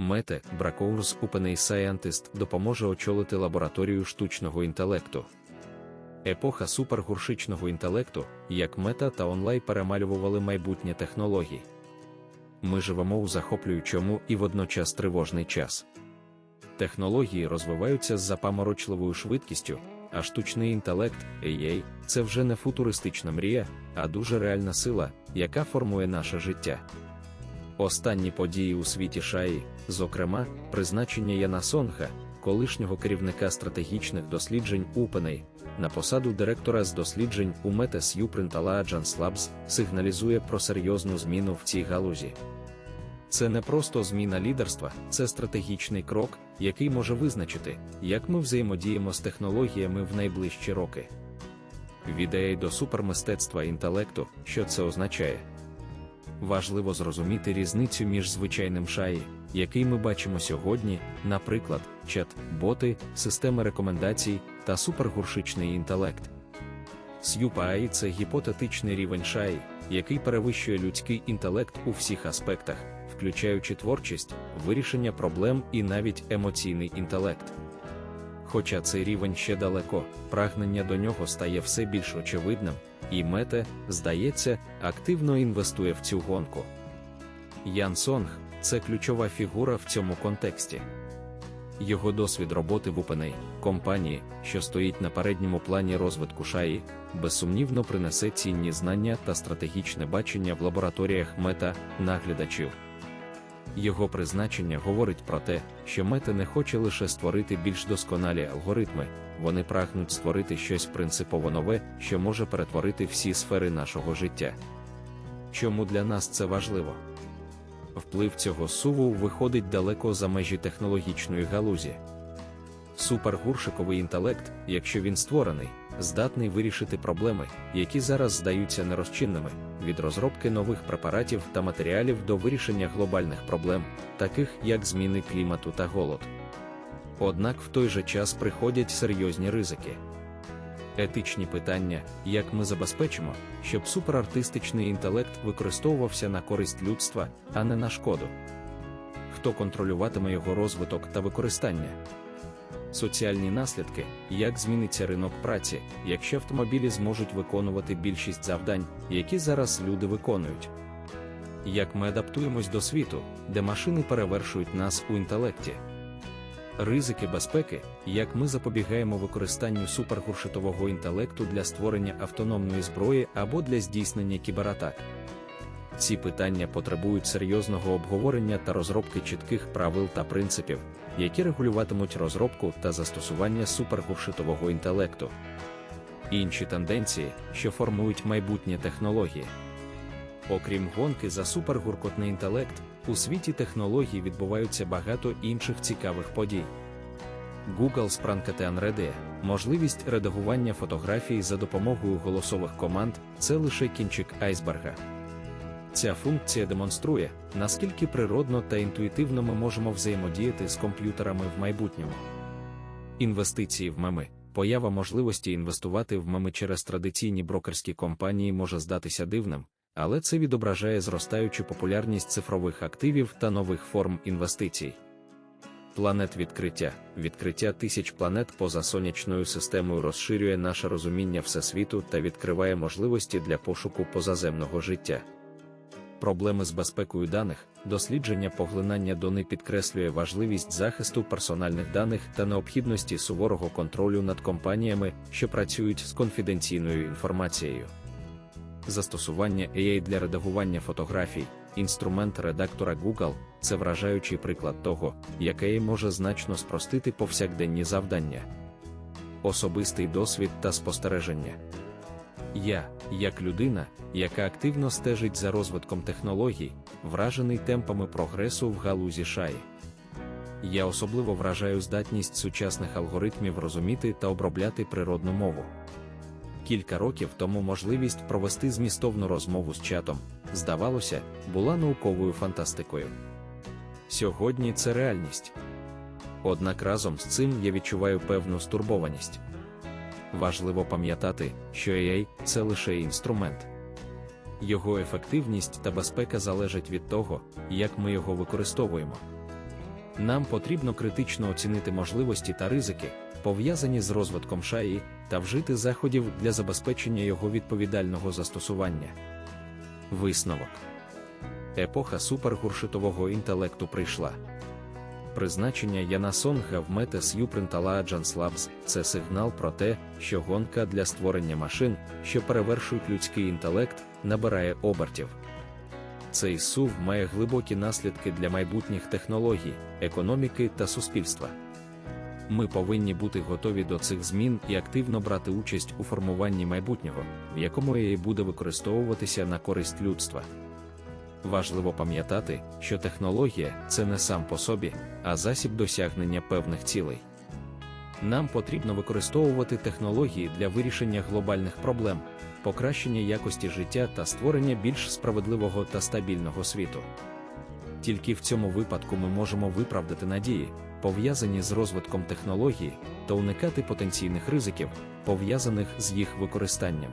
Мете Бракоурс Open Scientist допоможе очолити лабораторію штучного інтелекту. Епоха супергуршичного інтелекту, як мета та онлайн перемалювали майбутнє технології. Ми живемо у захоплюючому і водночас тривожний час. Технології розвиваються з запаморочливою швидкістю, а штучний інтелект AI – це вже не футуристична мрія, а дуже реальна сила, яка формує наше життя. Останні події у світі шаї, зокрема, призначення Яна Сонга, колишнього керівника стратегічних досліджень UPNA, на посаду директора з досліджень у Uprint Alliance Labs, сигналізує про серйозну зміну в цій галузі. Це не просто зміна лідерства, це стратегічний крок, який може визначити, як ми взаємодіємо з технологіями в найближчі роки. Від AI до супермистецтва інтелекту, що це означає. Важливо зрозуміти різницю між звичайним шаї, який ми бачимо сьогодні, наприклад, чат-боти, системи рекомендацій та супергуршичний інтелект. SUPAI – це гіпотетичний рівень шаї, який перевищує людський інтелект у всіх аспектах, включаючи творчість, вирішення проблем і навіть емоційний інтелект. Хоча цей рівень ще далеко, прагнення до нього стає все більш очевидним, і мете, здається, активно інвестує в цю гонку. Ян Сонг це ключова фігура в цьому контексті. Його досвід роботи в OpenAI, компанії, що стоїть на передньому плані розвитку шаї, безсумнівно принесе цінні знання та стратегічне бачення в лабораторіях мета наглядачів. Його призначення говорить про те, що мета не хоче лише створити більш досконалі алгоритми, вони прагнуть створити щось принципово нове, що може перетворити всі сфери нашого життя. Чому для нас це важливо? Вплив цього суву виходить далеко за межі технологічної галузі. Супергуршиковий інтелект, якщо він створений, здатний вирішити проблеми, які зараз здаються нерозчинними, від розробки нових препаратів та матеріалів до вирішення глобальних проблем, таких як зміни клімату та голод. Однак в той же час приходять серйозні ризики. Етичні питання, як ми забезпечимо, щоб суперартистичний інтелект використовувався на користь людства, а не на шкоду. Хто контролюватиме його розвиток та використання? Соціальні наслідки, як зміниться ринок праці, якщо автомобілі зможуть виконувати більшість завдань, які зараз люди виконують. Як ми адаптуємось до світу, де машини перевершують нас у інтелекті? Ризики безпеки, як ми запобігаємо використанню супергуршитового інтелекту для створення автономної зброї або для здійснення кібератак. Ці питання потребують серйозного обговорення та розробки чітких правил та принципів, які регулюватимуть розробку та застосування супергуршитового інтелекту. Інші тенденції, що формують майбутнє технології. Окрім гонки за супергуркотний інтелект, у світі технологій відбуваються багато інших цікавих подій. Google спранкати Unready, можливість редагування фотографій за допомогою голосових команд це лише кінчик айсберга. Ця функція демонструє, наскільки природно та інтуїтивно ми можемо взаємодіяти з комп'ютерами в майбутньому. Інвестиції в меми. Поява можливості інвестувати в меми через традиційні брокерські компанії може здатися дивним, але це відображає зростаючу популярність цифрових активів та нових форм інвестицій. Планет відкриття, відкриття тисяч планет поза сонячною системою розширює наше розуміння всесвіту та відкриває можливості для пошуку позаземного життя. Проблеми з безпекою даних, дослідження поглинання дони підкреслює важливість захисту персональних даних та необхідності суворого контролю над компаніями, що працюють з конфіденційною інформацією. Застосування AI для редагування фотографій, інструмент редактора Google це вражаючий приклад того, як AI може значно спростити повсякденні завдання. Особистий досвід та спостереження. Я, як людина, яка активно стежить за розвитком технологій, вражений темпами прогресу в галузі шаї. Я особливо вражаю здатність сучасних алгоритмів розуміти та обробляти природну мову. Кілька років тому можливість провести змістовну розмову з чатом, здавалося, була науковою фантастикою. Сьогодні це реальність. Однак разом з цим я відчуваю певну стурбованість. Важливо пам'ятати, що AI – це лише інструмент. Його ефективність та безпека залежать від того, як ми його використовуємо. Нам потрібно критично оцінити можливості та ризики, пов'язані з розвитком шаї, та вжити заходів для забезпечення його відповідального застосування. Висновок Епоха супергуршитового інтелекту прийшла. Призначення Яна Сонга в Metes Uprint Agents Labs – це сигнал про те, що гонка для створення машин, що перевершують людський інтелект, набирає обертів. Цей сув має глибокі наслідки для майбутніх технологій, економіки та суспільства. Ми повинні бути готові до цих змін і активно брати участь у формуванні майбутнього, в якому AI буде використовуватися на користь людства. Важливо пам'ятати, що технологія це не сам по собі, а засіб досягнення певних цілей. Нам потрібно використовувати технології для вирішення глобальних проблем, покращення якості життя та створення більш справедливого та стабільного світу. Тільки в цьому випадку ми можемо виправдати надії, пов'язані з розвитком технології, та уникати потенційних ризиків, пов'язаних з їх використанням.